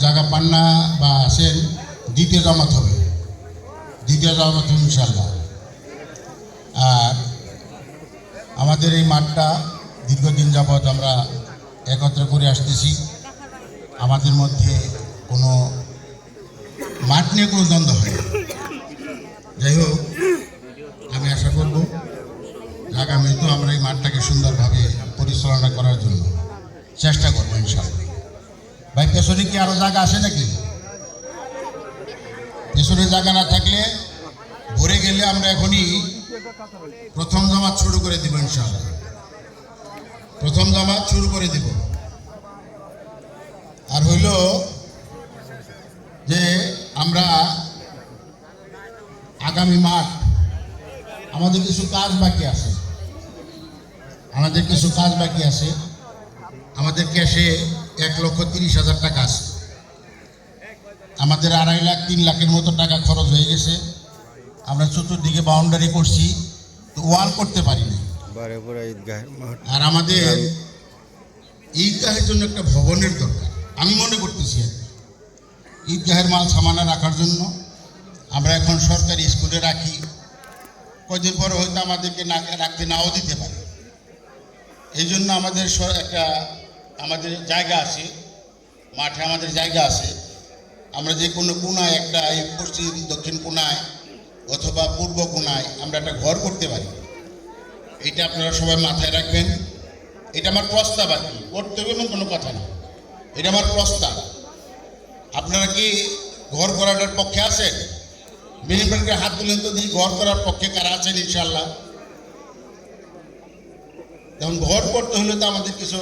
জায়গা পান না বা আসেন, দ্বিতীয় জামাত হবে। দ্বিতীয় জামাত ইনশাল্লাহ আর আমাদের এই মাঠটা দীর্ঘদিন যাবৎ আমরা একত্র করে আসতেছি। আমাদের মধ্যে কোনো মাঠ নিয়ে কোনো দ্বন্দ্ব হয় যাই হোক, আমি আশা করব আগামীতেও আমরা এই মাঠটাকে সুন্দরভাবে পরিচালনা করার জন্য চেষ্টা করব ইনশাল্লাহ ভাই পেছনে কি আরও জায়গা আছে নাকি? পেছনে জায়গা না থাকলে ভরে গেলে আমরা এখনই প্রথম জামাত শুরু করে দিব ইনশাল্লাহ প্রথম জামাত শুরু করে দিব। আর হইল যে আমরা আগামী মাঠ আমাদের কিছু কাজ বাকি আছে। আমাদের কিছু কাজ বাকি আছে। আমাদের ক্যাশে এক লক্ষ তিরিশ হাজার টাকা আছে। আমাদের আড়াই লাখ তিন লাখের মতো টাকা খরচ হয়ে গেছে। আমরা চতুর্দিকে বাউন্ডারি করছি তো ওয়াল করতে ঈদগাহের মাঠ। আর আমাদের ঈদগাহের জন্য একটা ভবনের দরকার। আমি মনে করতেছি আর কি। ঈদগাহের মাল সামানা রাখার জন্য আমরা এখন সরকারি স্কুলে রাখি। কদিন পরে হয়তো আমাদেরকে না রাখতে নাও দিতে পারে। এই জন্য আমাদের একটা আমাদের জায়গা আছে, মাঠে আমাদের জায়গা আছে। আমরা যে কোনো কোনায় একটা এই পশ্চিম, দক্ষিণ কোনায় অথবা পূর্ব কোনায় আমরা একটা ঘর করতে পারি। এটা আপনারা সবাই মাথায় রাখবেন। এটা আমার প্রস্তাব আর কি, করতে হবে এমন কোনো কথা না। এটা আমার প্রস্তাব। আপনারা কি ঘর করাটার পক্ষে আছেন? মিনিমামকে হাত তুলেন তো দিই ঘর করার পক্ষে কারা আছেন ইনশাল্লাহ যেমন ঘর করতে হলে তো আমাদের কিছু